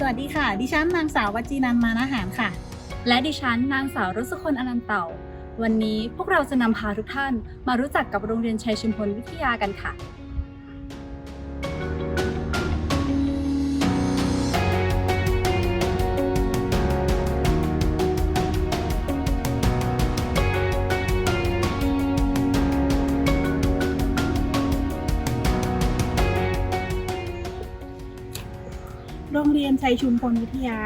สวัสดีค่ะ ดิฉันนางสาววจีนันมานาหารค่ะ และดิฉันนางสาวรสคนอนันเต่า วันนี้พวกเราจะนำพาทุกท่านมารู้จักกับโรงเรียนชัยชุมพลวิทยากันค่ะ โรงเรียนชัยชุมพลวิทยา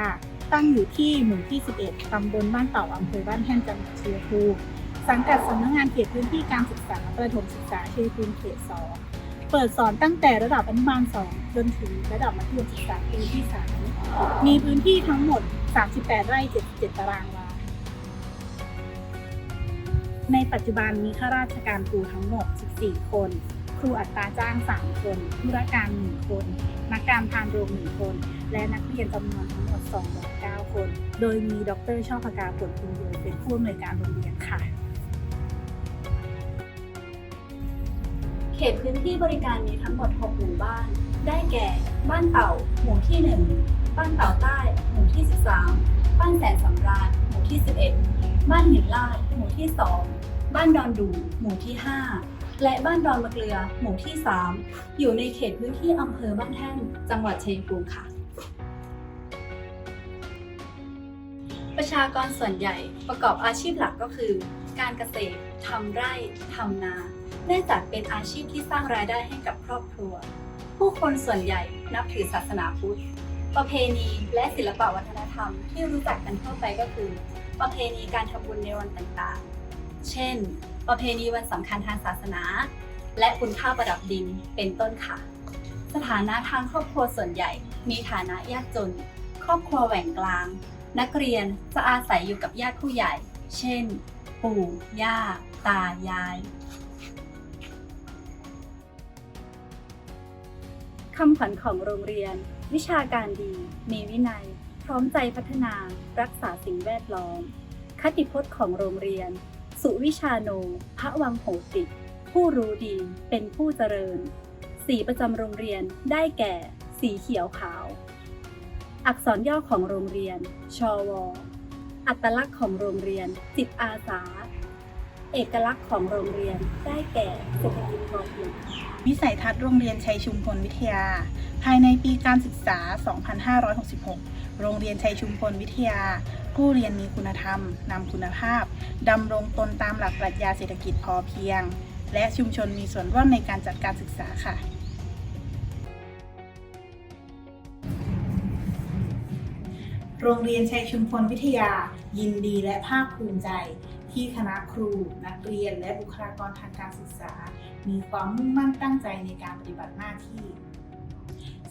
ตั้งอยู่ที่หมู่ที่ 11 ตำบลบ้านเต่าอำเภอบ้านแท่นจังหวัดชัยภูมิสังกัดสำนักงานเขตพื้นที่การศึกษาประถมศึกษาชัยภูมิเขต 2 เปิดสอนตั้งแต่ระดับอนุบาล 2 จนถึงระดับมัธยมศึกษาปีที่ 3 มีพื้นที่ทั้งหมด 38 ไร่ 77 ตารางวา ในปัจจุบันมีข้าราชการครูทั้งหมด 14 คน ครูอัตราจ้าง 3 คนธุรการ 1 คน นักการพานโรง1คน และนักเรียนจำนวนทั้งหมด 209 คน โดยมีดรช่อพกาผลคุณเดียเป็นผู้อำนวยการโรงเรียนค่ะ เขตพื้นที่บริการมีทั้งหมด 6 หมู่บ้าน ได้แก่ บ้านเต่า หมู่ที่ 1 บ้านเต่าใต้ หมู่ที่ 13 บ้านแสนสำราญ หมู่ที่ 11 บ้านหินลาด หมู่ที่ 2 บ้านดอนดู หมู่ที่ 5 และบ้านดอนมะเกลือหมู่ที่ 3 อยู่ในเขตพื้นที่อำเภอบ้านแท่นจังหวัดชัยภูมิค่ะ ประชากรส่วนใหญ่ประกอบอาชีพหลักก็คือ การเกษตรทำไร่ทำนาเนื่องจากเป็นอาชีพที่สร้างรายได้ให้กับครอบครัว ผู้คนส่วนใหญ่นับถือศาสนาพุทธประเพณีและศิลปวัฒนธรรมที่รู้จักกันทั่วไปก็คือ ประเพณีการทำบุญในวันต่างๆ เช่น ประเพณีวันสำคัญทางศาสนา และบุญข้าประดับดินเป็นต้นค่ะ สถานะทางครอบครัวส่วนใหญ่ มีฐานะยากจน ครอบครัวแหว่งกลาง นักเรียนจะอาศัยอยู่กับญาติผู้ใหญ่ เช่น ปู่ ย่า ตา ยายคำขวัญของโรงเรียน วิชาการดี มีวินัย พร้อมใจพัฒนา รักษาสิ่งแวดล้อม คติพจน์ของโรงเรียน สุวิชาโน พระวังโหติผู้รู้ดีเป็นผู้เจริญ สีประจำโรงเรียนได้แก่ สีเขียวขาว อักษรย่อของโรงเรียน ชว อัตลักษณ์ของโรงเรียน จิตอาสา เอกลักษณ์ของโรงเรียนได้แก่เศรษฐกิจพอเพียงวิสัยทัศน์โรงเรียนชัยชุมพลวิทยา ภายในปีการศึกษา 2566 โรงเรียนชัยชุมพลวิทยา ผู้เรียนมีคุณธรรม นำคุณภาพ ดำรงตนตามหลักปรัชญาเศรษฐกิจพอเพียง และชุมชนมีส่วนร่วมในการจัดการศึกษาค่ะโรงเรียนชัยชุมพลวิทยา ยินดีและภาคภูมิใจ ที่คณะครูนักเรียน และบุคลากรทางการศึกษา มีความมุ่งมั่นตั้งใจในการปฏิบัติหน้าที่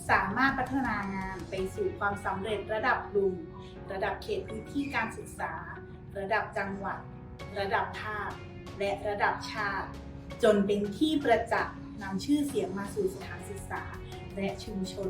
สามารถพัฒนางานไปสู่ความสำเร็จระดับกลุ่มระดับเขตพื้นที่การศึกษา ระดับจังหวัด ระดับภาค และระดับชาติ จนเป็นที่ประจักษ์นำชื่อเสียงมาสู่สถานศึกษา และชุมชน